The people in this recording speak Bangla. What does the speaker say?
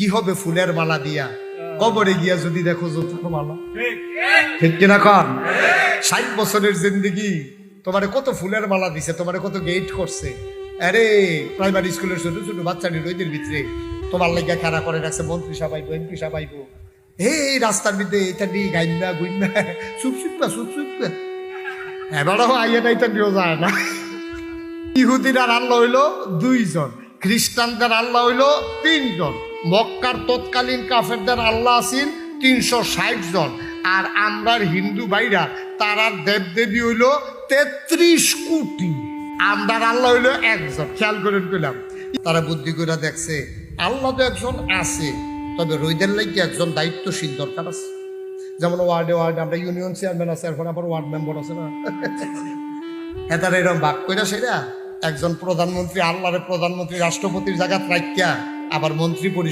কি হবে ফুলের মালা দিয়া? কবরে গিয়া যদি দেখো জুতার মালা। ঠিক কিনা কন? ষাট বছরের জিন্দগি, তোমারে কত ফুলের মালা দিছে, তোমারে কত গেট করছে। আরে প্রাইমারি স্কুলের ছোট ছোট বাচ্চাটি রইদের ভিতরে তোমার লাগিয়া খেলা করে রাখছে, মন্ত্রী সাবাইবো এমপি সাবাইবো এই রাস্তার মধ্যে এটা নিয়ে গাইনা গুইনা চুপ চুপা চুপ চুপা এবারও আইয়া নাই তো নিয়েও যায় না। ইহুদিরার আল্লাহ হইল দুইজন, খ্রিস্টানদের আল্লাহ হইল তিনজন। মক্কার তৎকালীন কাফেরদের আল্লাহ আছেন তিনশো ষাট জন। আর আমরার হিন্দু ভাইরা, তারার দেবদেবী হইল তেত্রিশ কোটি। আমরার আল্লাহ হইল একজন। খেয়াল করে পেলাম তারা বুদ্ধি করে দেখছে, আল্লাহ তো একজন আছে, তবে রইদের লাগি একজন দায়িত্বশীল দরকার আছে। যেমন ওয়ার্ডে ওয়ার্ড আমরা ইউনিয়ন চেয়ারম্যান আছে, এখন আবার ওয়ার্ড মেম্বার আছে না। হ্যাঁ তারা এরকম ভাগ করে সেটা একজন প্রধানমন্ত্রী, আল্লাহরে প্রধানমন্ত্রী, রাষ্ট্রপতির জায়গা রাখিয়া আবার মন্ত্রী পরিষদ